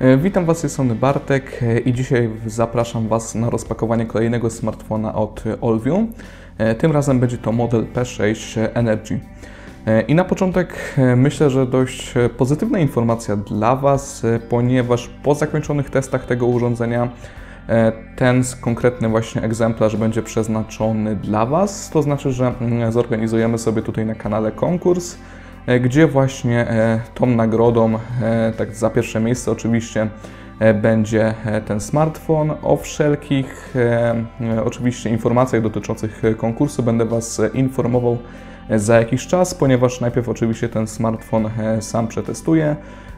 E, Witam Was, jestem Bartek e, i dzisiaj zapraszam Was na rozpakowanie kolejnego smartfona od Allview. Tym razem będzie to model P6 Energy. E, I na początek myślę, że dość pozytywna informacja dla Was, ponieważ po zakończonych testach tego urządzenia ten konkretny właśnie egzemplarz będzie przeznaczony dla Was. To znaczy, że mm, zorganizujemy sobie tutaj na kanale konkurs, gdzie właśnie e, tą nagrodą, e, tak za pierwsze miejsce oczywiście, e, będzie e, ten smartfon. O wszelkich e, e, oczywiście informacjach dotyczących e, konkursu będę Was e, informował e, za jakiś czas, ponieważ najpierw oczywiście ten smartfon e, sam przetestuję.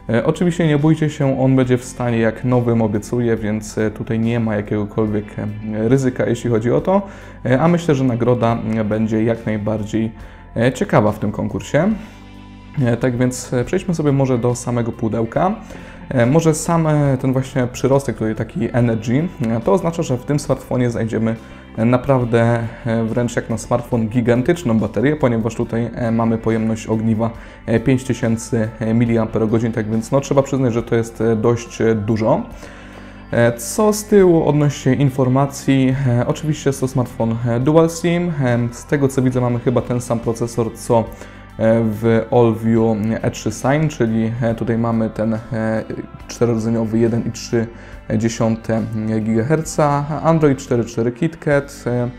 E, Oczywiście nie bójcie się, on będzie w stanie jak nowym obiecuję, więc e, tutaj nie ma jakiegokolwiek e, ryzyka, jeśli chodzi o to, E, a myślę, że nagroda e, będzie jak najbardziej e, ciekawa w tym konkursie. E, Tak więc e, przejdźmy sobie może do samego pudełka. E, Może sam ten właśnie przyrostek tutaj taki Energy, to oznacza, że w tym smartfonie znajdziemy naprawdę wręcz jak na smartfon gigantyczną baterię, ponieważ tutaj mamy pojemność ogniwa e, 5000 mAh, tak więc no, trzeba przyznać, że to jest dość dużo. Co z tyłu odnośnie informacji? Oczywiście jest to smartfon Dual SIM. Z tego co widzę mamy chyba ten sam procesor co w Allview E3 Sign, czyli e, tutaj mamy ten e, czterorodzeniowy 1,3 GHz, Android 4.4 KitKat e,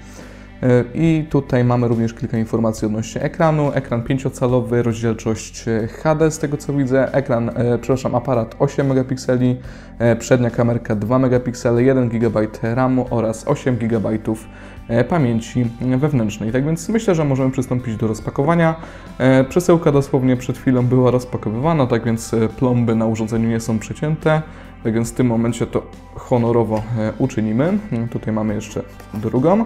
e, i tutaj mamy również kilka informacji odnośnie ekranu. Ekran 5-calowy, rozdzielczość e, HD z tego co widzę, ekran, e, przepraszam, aparat 8 megapikseli, e, przednia kamerka 2 megapiksele, 1 GB RAMu oraz 8 GB e, pamięci wewnętrznej. Tak więc myślę, że możemy przystąpić do rozpakowania. E, Przesyłka dosłownie przed chwilą była rozpakowywana, tak więc e, plomby na urządzeniu nie są przecięte. Tak więc w tym momencie to honorowo e, uczynimy. Mm, Tutaj mamy jeszcze drugą.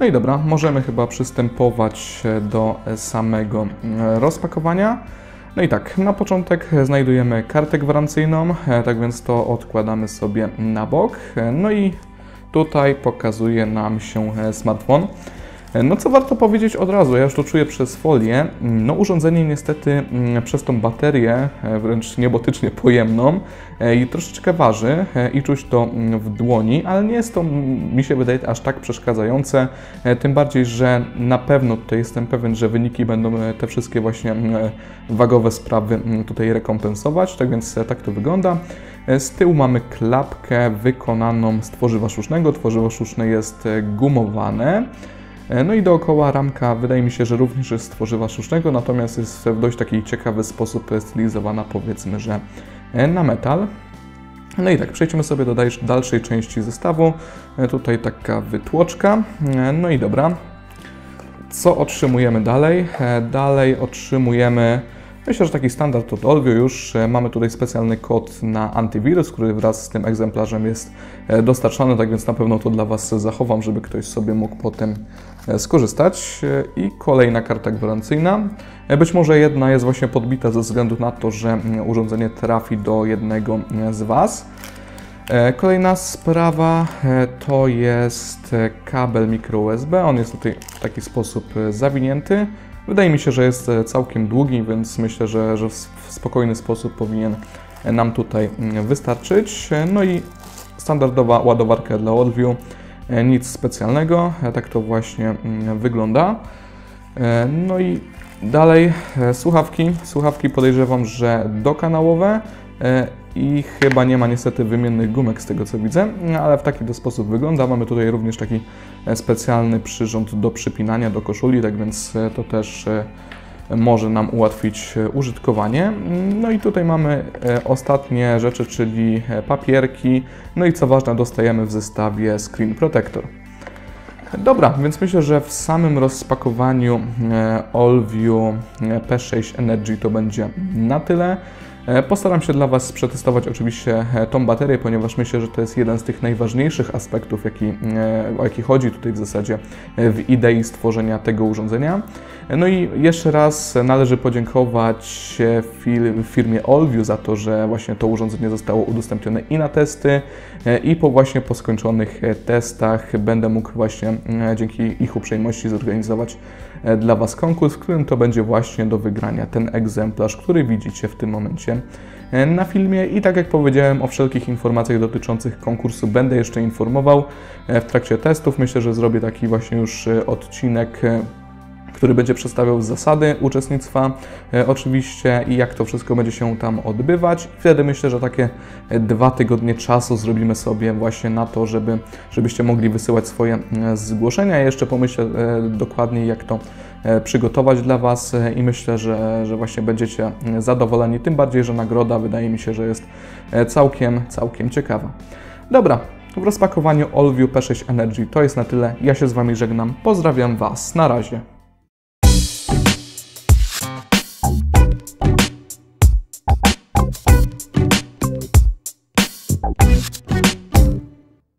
No i dobra, możemy chyba przystępować e, do e, samego e, rozpakowania. No i tak, na początek znajdujemy kartę gwarancyjną, e, tak więc to odkładamy sobie na bok. E, No i tutaj pokazuje nam się e, smartfon. No co warto powiedzieć od razu, ja już to czuję przez folię, no urządzenie niestety mm, przez tą baterię, e, wręcz niebotycznie pojemną e, i troszeczkę waży e, i czuć to mm, w dłoni, ale nie jest to, mm, mi się wydaje, aż tak przeszkadzające, tym bardziej, że na pewno tutaj jestem pewien, że wyniki będą te wszystkie właśnie wagowe sprawy tutaj rekompensować, tak więc tak to wygląda. Z tyłu mamy klapkę wykonaną z tworzywa sztucznego, tworzywo sztuczne jest gumowane. E, No i dookoła ramka wydaje mi się, że również jest z tworzywa sztucznego, natomiast jest w dość taki ciekawy sposób stylizowana, powiedzmy, że e, na metal. No i tak, przejdźmy sobie do dalsz- dalszej części zestawu. E, Tutaj taka wytłoczka. No i dobra. Co otrzymujemy dalej? Dalej otrzymujemy, myślę, że taki standard od Olvio już. Mamy tutaj specjalny kod na antywirus, który wraz z tym egzemplarzem jest dostarczany, tak więc na pewno to dla Was zachowam, żeby ktoś sobie mógł potem skorzystać. E, I kolejna karta gwarancyjna. E, Być może jedna jest właśnie podbita ze względu na to, że mm, urządzenie trafi do jednego e, z Was. E, Kolejna sprawa e, to jest e, kabel mikro USB. On jest tutaj w taki sposób e, zawinięty. Wydaje mi się, że jest e, całkiem długi, więc myślę, że, że w spokojny sposób powinien e, nam tutaj mm, wystarczyć. E, No i standardowa ładowarka dla Allview. E, Nic specjalnego, e, tak to właśnie mm, wygląda. E, No i dalej słuchawki. Słuchawki podejrzewam, że dokanałowe i chyba nie ma niestety wymiennych gumek z tego co widzę, no, ale w taki to sposób wygląda. Mamy tutaj również taki specjalny przyrząd do przypinania do koszuli, tak więc to też może nam ułatwić e, użytkowanie. No i tutaj mamy e, ostatnie rzeczy, czyli e, papierki, no i co ważne dostajemy w zestawie screen protector. Dobra, więc myślę, że w samym rozpakowaniu Allview e, P6 Energy to będzie na tyle. E, Postaram się dla Was przetestować oczywiście e, tą baterię, ponieważ myślę, że to jest jeden z tych najważniejszych aspektów, jaki, e, o jaki chodzi tutaj w zasadzie w idei stworzenia tego urządzenia. No i jeszcze raz należy podziękować fir- firmie Allview za to, że właśnie to urządzenie zostało udostępnione i na testy, i po właśnie po skończonych testach będę mógł właśnie dzięki ich uprzejmości zorganizować dla Was konkurs, w którym to będzie właśnie do wygrania ten egzemplarz, który widzicie w tym momencie e, na filmie. I tak jak powiedziałem, o wszelkich informacjach dotyczących konkursu będę jeszcze informował e, w trakcie testów. Myślę, że zrobię taki właśnie już e, odcinek. Który będzie przedstawiał zasady uczestnictwa e, oczywiście i jak to wszystko będzie się tam odbywać. Wtedy myślę, że takie e, dwa tygodnie czasu zrobimy sobie właśnie na to, żeby, żebyście mogli wysyłać swoje e, zgłoszenia. Jeszcze pomyślę e, dokładniej, jak to przygotować dla Was i myślę, że, że właśnie będziecie e, zadowoleni, tym bardziej, że nagroda wydaje mi się, że jest całkiem, całkiem ciekawa. Dobra, w rozpakowaniu AllView P6 Energy to jest na tyle. Ja się z Wami żegnam. Pozdrawiam Was. Na razie.